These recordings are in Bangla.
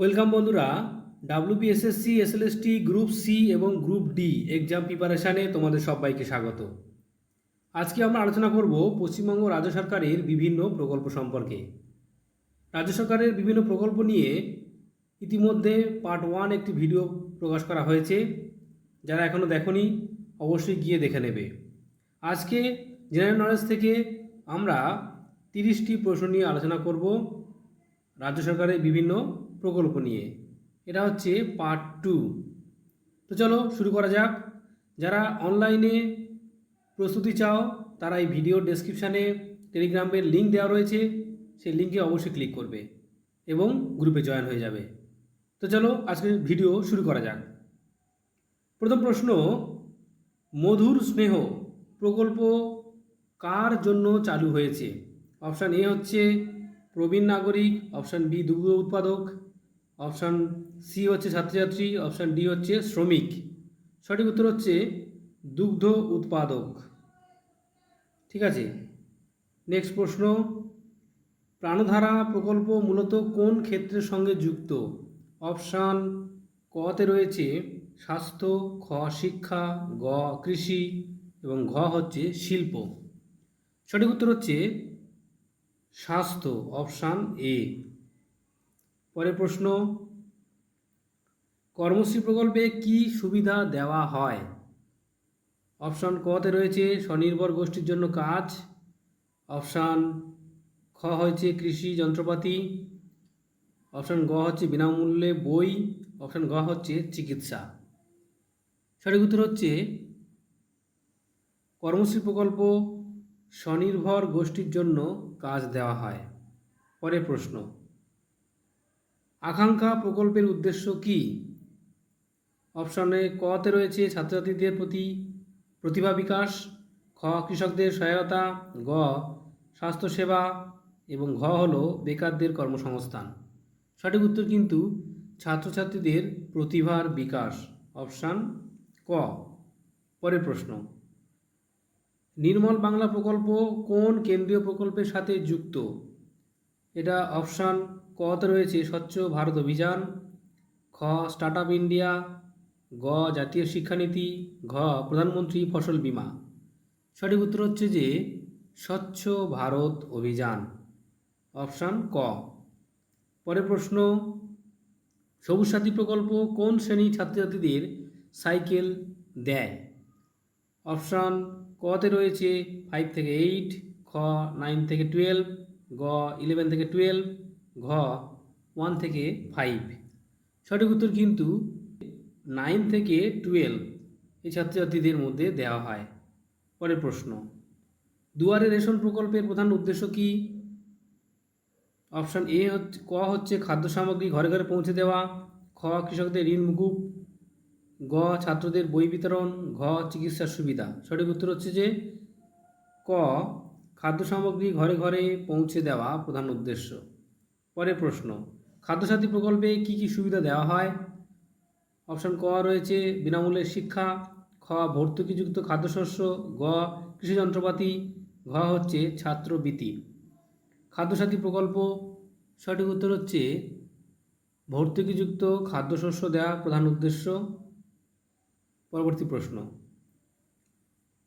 ওয়েলকাম বন্ধুরা ডাব্লিউবিএসএসসি এসএলএসটি গ্রুপ সি এবং গ্রুপ ডি এক্সাম প্রিপারেশানে তোমাদের সবাইকে স্বাগত। আজকে আমরা আলোচনা করব পশ্চিমবঙ্গ রাজ্য সরকারের বিভিন্ন প্রকল্প সম্পর্কে। রাজ্য সরকারের বিভিন্ন প্রকল্প নিয়ে ইতিমধ্যে পার্ট ওয়ান একটি ভিডিও প্রকাশ করা হয়েছে। যারা এখনও দেখনি, অবশ্যই গিয়ে দেখে নেবে। আজকে জেনারেল নলেজ থেকে আমরা তিরিশটি প্রশ্ন নিয়ে আলোচনা করব। রাজ্য সরকারের বিভিন্ন প্রকল্প নিয়ে। এটা হচ্ছে পার্ট টু তো চলো শুরু করা যাক। যারা অনলাইনে প্রস্তুতি চাও, তারা এই ভিডিও ডেসক্রিপশানে টেলিগ্রামের লিঙ্ক দেওয়া রয়েছে। সেই লিঙ্কে অবশ্যই ক্লিক করবে এবং গ্রুপে জয়েন হয়ে যাবে। তো চলো আজকের ভিডিও শুরু করা যাক। প্রথম প্রশ্ন, মধুর স্নেহ প্রকল্প কার জন্য চালু হয়েছে? অপশান এ হচ্ছে প্রবীণ নাগরিক অপশান বি দুগ্ধ উৎপাদক। অপশান সি হচ্ছে ছাত্রছাত্রী, অপশান ডি হচ্ছে শ্রমিক। সঠিক উত্তর হচ্ছে দুগ্ধ উৎপাদক। ঠিক আছে? নেক্সট প্রশ্ন, প্রাণধারা প্রকল্প মূলত কোন ক্ষেত্রের সঙ্গে যুক্ত? অপশান কতে রয়েছে স্বাস্থ্য, খ শিক্ষা, গ কৃষি এবং ঘ হচ্ছে শিল্প। সঠিক উত্তর হচ্ছে স্বাস্থ্য, অপশান এ। পরের প্রশ্ন কর্মশ্রী প্রকল্পে কি সুবিধা দেওয়া হয়? অপশান কতে রয়েছে, স্বনির্ভর গোষ্ঠীর জন্য কাজ। অপশান খ হচ্ছে কৃষি যন্ত্রপাতি। অপশান গ হচ্ছে, বিনামূল্যে বই। অপশান গ হচ্ছে, চিকিৎসা। সঠিক উত্তর হচ্ছে কর্মশ্রী প্রকল্প স্বনির্ভর গোষ্ঠীর জন্য কাজ দেওয়া হয়। পরের প্রশ্ন আকাঙ্ক্ষা প্রকল্পের উদ্দেশ্য কি? অপশনে কতে রয়েছে ছাত্রছাত্রীদের প্রতি প্রতিভা বিকাশ, খ কৃষকদের সহায়তা, গ স্বাস্থ্যসেবা এবং ঘ হল বেকারদের কর্মসংস্থান। সঠিক উত্তর কিন্তু ছাত্রছাত্রীদের প্রতিভার বিকাশ। অপশান ক। পরের প্রশ্ন। নির্মল বাংলা প্রকল্প কোন কেন্দ্রীয় প্রকল্পের সাথে যুক্ত? এটা অপশান কতে রয়েছে স্বচ্ছ ভারত অভিযান, খ, স্টার্ট আপ ইন্ডিয়া, গ, জাতীয় শিক্ষানীতি, ঘ, প্রধানমন্ত্রী ফসল বীমা। সঠিক উত্তর হচ্ছে যে স্বচ্ছ ভারত অভিযান। অপশান ক। পরের প্রশ্ন, সবুজ সাথী প্রকল্প কোন শ্রেণির ছাত্রছাত্রীদের সাইকেল দেয়? অপশান কতে রয়েছে ফাইভ থেকে এইট খ নাইন থেকে টুয়েলভ গ ইলেভেন থেকে টুয়েলভ ঘ ওয়ান থেকে ফাইভ সঠিক উত্তর কিন্তু নাইন থেকে টুয়েলভ এই ছাত্রছাত্রীদের মধ্যে দেওয়া হয়। পরের প্রশ্ন, দুয়ারে রেশন প্রকল্পের প্রধান উদ্দেশ্য কি? অপশান এ হচ্ছে, ক হচ্ছে খাদ্য সামগ্রী ঘরে ঘরে পৌঁছে দেওয়া, খ কৃষকদের ঋণ মুকুব, গ ছাত্রদের বই বিতরণ, ঘ চিকিৎসার সুবিধা। সঠিক উত্তর হচ্ছে যে, ক খাদ্য সামগ্রী ঘরে ঘরে পৌঁছে দেওয়া প্রধান উদ্দেশ্য। পরের প্রশ্ন, খাদ্যসাথী প্রকল্পে কি কি সুবিধা দেওয়া হয়? অপশান ক রয়েছে, বিনামূল্যে শিক্ষা, খ ভর্তুকিযুক্ত খাদ্যশস্য, গ কৃষি যন্ত্রপাতি, ঘ হচ্ছে ছাত্রবৃত্তি। খাদ্যসাথী প্রকল্প সঠিক উত্তর হচ্ছে ভর্তুকিযুক্ত খাদ্যশস্য দেওয়া প্রধান উদ্দেশ্য। পরবর্তী প্রশ্ন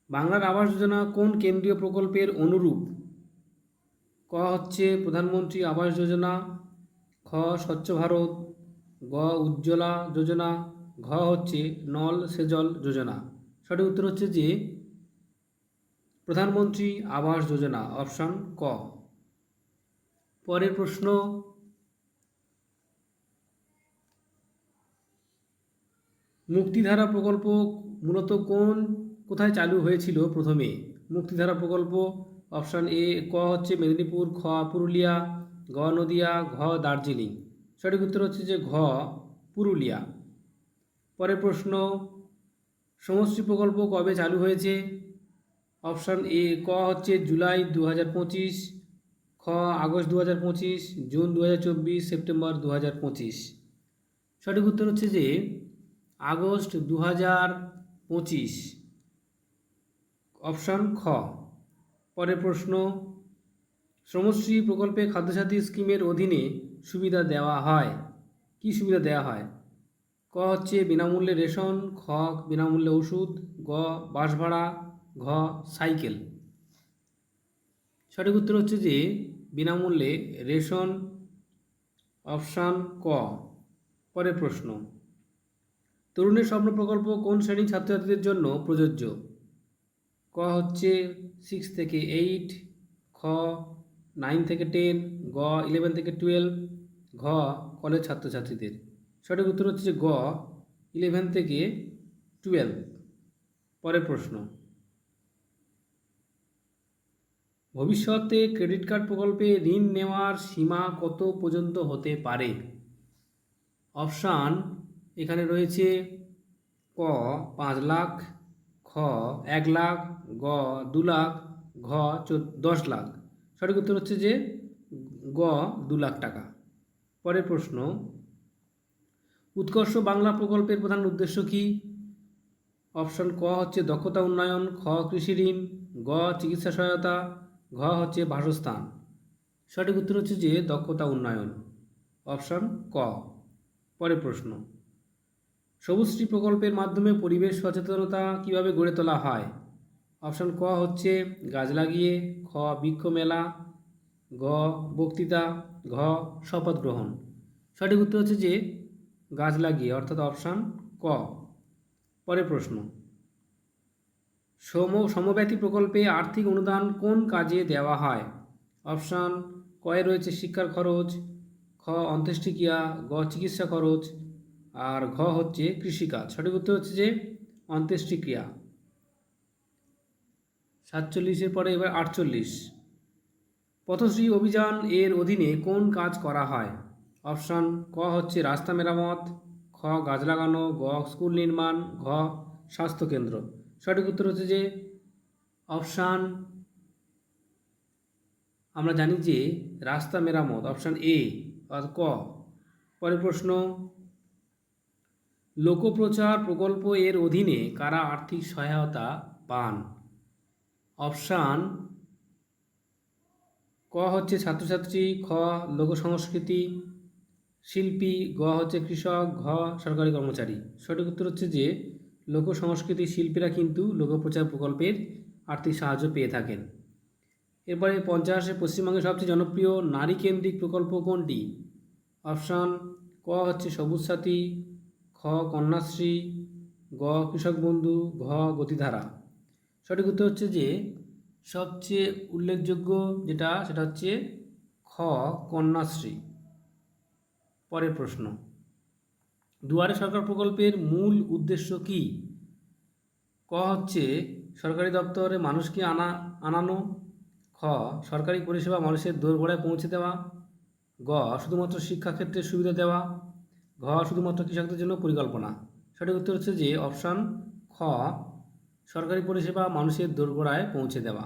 বাংলার আবাস যোজনা কোন কেন্দ্রীয় প্রকল্পের অনুরূপ? ক হচ্ছে প্রধানমন্ত্রী আবাস যোজনা, খ স্বচ্ছ ভারত, গ উজ্জ্বলা যোজনা, ঘ হচ্ছে নল সেজল যোজনা। সঠিক উত্তর হচ্ছে যে প্রধানমন্ত্রী আবাস যোজনা, অপশান ক। পরের প্রশ্ন, মুক্তিধারা প্রকল্প মূলত কোন কোথায় চালু হয়েছিল প্রথমে? মুক্তিধারা প্রকল্প, অপশান এ, ক হচ্ছে মেদিনীপুর, খ পুরুলিয়া গ নদিয়া, ঘ দার্জিলিং। সঠিক উত্তর হচ্ছে যে ঘ পুরুলিয়া। পরের প্রশ্ন, সমষ্টি প্রকল্প কবে চালু হয়েছে? অপশান এ, ক হচ্ছে জুলাই দু হাজার পঁচিশ, খ আগস্ট দু হাজার পঁচিশ, জুন দু হাজার চব্বিশ, সেপ্টেম্বর দু হাজার পঁচিশ। সঠিক উত্তর হচ্ছে যে আগস্ট দু পঁচিশ। অপশান খ। পরের প্রশ্ন, শ্রমশ্রী প্রকল্পে খাদ্যসাথী স্কিমের অধীনে সুবিধা দেওয়া হয়। কী সুবিধা দেওয়া হয়? ক হচ্ছে বিনামূল্যে রেশন, খ বিনামূল্যে ওষুধ, গ বাস ভাড়া, ঘ সাইকেল। সঠিক উত্তর হচ্ছে যে, বিনামূল্যে রেশন, অপশান ক। পরের প্রশ্ন, তরুণের স্বপ্ন প্রকল্প কোন শ্রেণির ছাত্রছাত্রীদের জন্য প্রযোজ্য? ক হচ্ছে সিক্স থেকে এইট খ নাইন থেকে টেন গ ইলেভেন থেকে টুয়েলভ ঘ কলেজ ছাত্রছাত্রীদের। সঠিক উত্তর হচ্ছে যে গ ইলেভেন থেকে টুয়েলভ পরের প্রশ্ন। ভবিষ্যতে ক্রেডিট কার্ড প্রকল্পে ঋণ নেওয়ার সীমা কত পর্যন্ত হতে পারে? অপশান এখানে রয়েছে ক, পাঁচ লাখ এক লাখ, গ, দু লাখ, ঘ দশ লাখ। সঠিক উত্তর হচ্ছে যে গ, দু লাখ টাকা। পরের প্রশ্ন, উৎকর্ষ বাংলা প্রকল্পের প্রধান উদ্দেশ্য কি? অপশন ক হচ্ছে দক্ষতা উন্নয়ন, খ কৃষি ঋণ, গ চিকিৎসা সহায়তা, ঘ হচ্ছে বাসস্থান। সঠিক উত্তর হচ্ছে যে দক্ষতা উন্নয়ন। অপশন ক। পরের প্রশ্ন সবুজশ্রী প্রকল্পের মাধ্যমে পরিবেশ সচেতনতা কীভাবে গড়ে তোলা হয়? অপশন ক হচ্ছে গাছ লাগিয়ে, খ বৃক্ষ মেলা, গ বক্তৃতা, ঘ শপথ গ্রহণ। সঠিক উত্তর হচ্ছে যে গাছ লাগিয়ে, অর্থাৎ অপশান ক। পরের প্রশ্ন, সম সমব্যথী প্রকল্পে আর্থিক অনুদান কোন কাজে দেওয়া হয়? অপশান কয়ে রয়েছে শিক্ষার খরচ, খ অন্ত্যেষ্টিক্রিয়া, গ চিকিৎসা খরচ আর ঘ হচ্ছে কৃষিকাজ। সঠিক উত্তর হচ্ছে যে অন্ত্যেষ্টিক্রিয়া। সাতচল্লিশের পরে এবার আটচল্লিশ। পথশ্রী অভিযান এর অধীনে কোন কাজ করা হয়? অপশান, ক হচ্ছে রাস্তা মেরামত, খ গাছ লাগানো, গ স্কুল নির্মাণ, ঘ স্বাস্থ্যকেন্দ্র সঠিক উত্তর হচ্ছে যে অপশান, আমরা জানি যে রাস্তা মেরামত, অপশান এ ক। পরের প্রশ্ন লোকপ্রচার প্রকল্প এর অধীনে কারা আর্থিক সহায়তা পান? অপশান ক হচ্ছে ছাত্রছাত্রী, খ লোক সংস্কৃতি শিল্পী, গ হচ্ছে কৃষক, ঘ সরকারি কর্মচারী। সঠিক উত্তর হচ্ছে যে লোক সংস্কৃতি শিল্পীরা কিন্তু লোকপ্রচার প্রকল্পের আর্থিক সাহায্য পেয়ে থাকেন। এরপরে পঞ্চাশে পশ্চিমবঙ্গের সবচেয়ে জনপ্রিয় নারী কেন্দ্রিক প্রকল্প কোনটি? অপশান ক হচ্ছে সবুজ সাথী কন্যাশ্রী, গ কৃষক বন্ধু, ঘ গতিধারা। সঠিক উত্তর হচ্ছে যে, সবচেয়ে উল্লেখযোগ্য যেটা, সেটা হচ্ছে খ কন্যাশ্রী। পরের প্রশ্ন। দুয়ারে সরকার প্রকল্পের মূল উদ্দেশ্য কি? ক হচ্ছে সরকারি দপ্তরে মানুষকে আনা, আনানো। খ, সরকারি পরিষেবা মানুষের দোরগোড়ায় পৌঁছে দেওয়া। গ, শুধুমাত্র শিক্ষাক্ষেত্রে সুবিধা দেওয়া। ঘ শুধুমাত্র কৃষকদের জন্য পরিকল্পনা। সঠিক উত্তর হচ্ছে যে, অপশান খ, সরকারি পরিষেবা মানুষের দোরগোড়ায় পৌঁছে দেওয়া।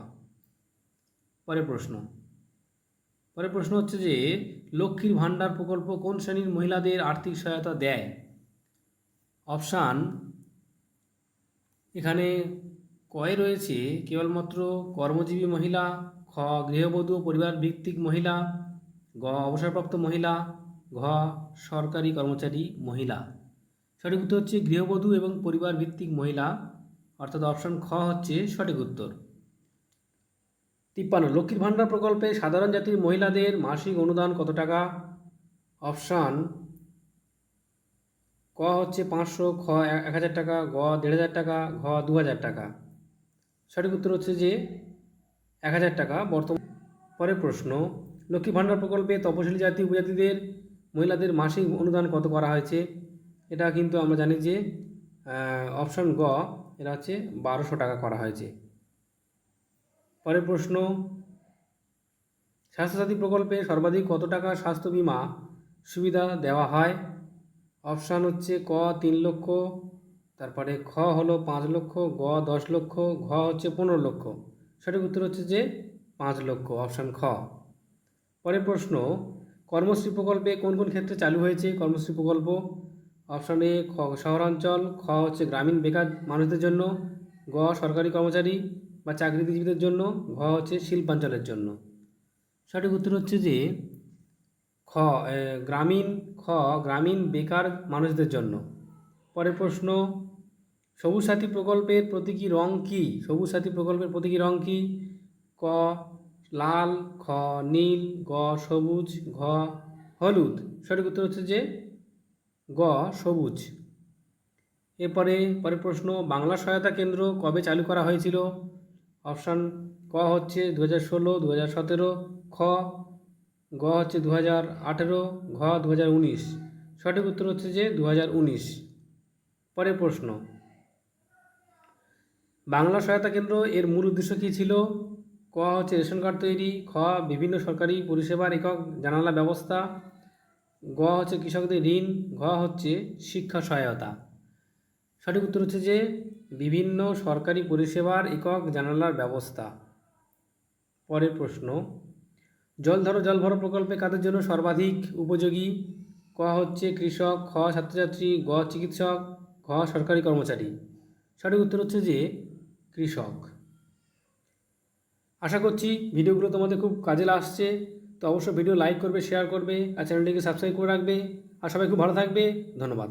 পরের প্রশ্ন। পরের প্রশ্ন হচ্ছে যে, লক্ষ্মীর ভাণ্ডার প্রকল্প কোন শ্রেণির মহিলাদের আর্থিক সহায়তা দেয়? অপশান এখানে কয়ে রয়েছে, কেবলমাত্র কর্মজীবী মহিলা, খ, গৃহবধূ পরিবার ভিত্তিক মহিলা, গ, অবসরপ্রাপ্ত মহিলা ঘ, সরকারি কর্মচারী, মহিলা। সঠিক উত্তর হচ্ছে গৃহবধূ এবং পরিবার ভিত্তিক মহিলা। অর্থাৎ অপশন খ হচ্ছে সঠিক উত্তর। তিপ্পান্ন, লক্ষ্মীর ভাণ্ডার প্রকল্পে সাধারণ জাতির মহিলাদের মাসিক অনুদান কত টাকা? অপশান ক হচ্ছে পাঁচশো, খ এক হাজার টাকা, গ দেড় হাজার টাকা, ঘ দু হাজার টাকা। সঠিক উত্তর হচ্ছে যে এক হাজার টাকা। বর্তমান পরের প্রশ্ন লক্ষ্মী ভাণ্ডার প্রকল্পে তপশিলি জাতি উপজাতিদের মহিলাদের মাসিক অনুদান কত করা হয়েছে? এটা কিন্তু আমরা জানি যে অপশন গ, এটা হচ্ছে বারোশো টাকা করা হয়েছে। পরের প্রশ্ন, স্বাস্থ্যসাথী প্রকল্পে সর্বাধিক কত টাকা স্বাস্থ্য বিমা সুবিধা দেওয়া হয়? অপশান হচ্ছে ক, তিন লক্ষ, তারপরে খ হলো পাঁচ লক্ষ, গ দশ লক্ষ, ঘ হচ্ছে পনেরো লক্ষ। সঠিক উত্তর হচ্ছে যে, পাঁচ লক্ষ অপশান খ। পরের প্রশ্ন কর্মশ্রী প্রকল্পে কোন কোন ক্ষেত্রে চালু হয়েছে? কর্মশ্রী প্রকল্প অপশান এ, খ, শহরাঞ্চল, খ, হচ্ছে গ্রামীণ বেকার মানুষদের জন্য, গ, সরকারি কর্মচারী বা চাকরিজীবীদের জন্য, ঘ, হচ্ছে শিল্পাঞ্চলের জন্য। সঠিক উত্তর হচ্ছে যে, খ গ্রামীণ খ, গ্রামীণ বেকার মানুষদের জন্য। পরের প্রশ্ন, সবুজ সাথী প্রকল্পের প্রতীকী রং কী? সবুজ সাথী প্রকল্পের প্রতীকী রং কী? ক লাল, খ, নীল, গ, সবুজ, ঘ, হলুদ। সঠিক উত্তর হচ্ছে যে গ, সবুজ। এরপরে পরের প্রশ্ন, বাংলা সহায়তা কেন্দ্র কবে চালু করা হয়েছিল? অপশান ক হচ্ছে দু হাজার ষোলো দু হাজার সতেরো, খ, গ হচ্ছে দু হাজার আঠেরো, ঘ দু হাজার উনিশ। সঠিক উত্তর হচ্ছে যে দু হাজার উনিশ। পরের প্রশ্ন, বাংলা সহায়তা কেন্দ্র এর মূল উদ্দেশ্য কী ছিল? ক হচ্ছে রেশন কার্ড তৈরি খ বিভিন্ন সরকারি পরিষেবার একক জানালা ব্যবস্থা গ হচ্ছে কৃষকদের ঋণ ঘ হচ্ছে শিক্ষা সহায়তা। সঠিক উত্তর হচ্ছে যে, বিভিন্ন সরকারি পরিষেবার একক জানালার ব্যবস্থা। পরের প্রশ্ন, জল ধরো জল প্রকল্পে কাদের জন্য সর্বাধিক উপযোগী? ক হচ্ছে কৃষক খ ছাত্রছাত্রী গ চিকিৎসক ঘ সরকারি কর্মচারী। সঠিক উত্তর হচ্ছে যে, কৃষক। আশা করছি ভিডিওগুলো তোমাদের খুব কাজে আসছে তো অবশ্যই ভিডিও লাইক করবে শেয়ার করবে, আর চ্যানেলটিকে সাবস্ক্রাইব করে রাখবে। আর সবাই খুব ভালো থাকবে। ধন্যবাদ।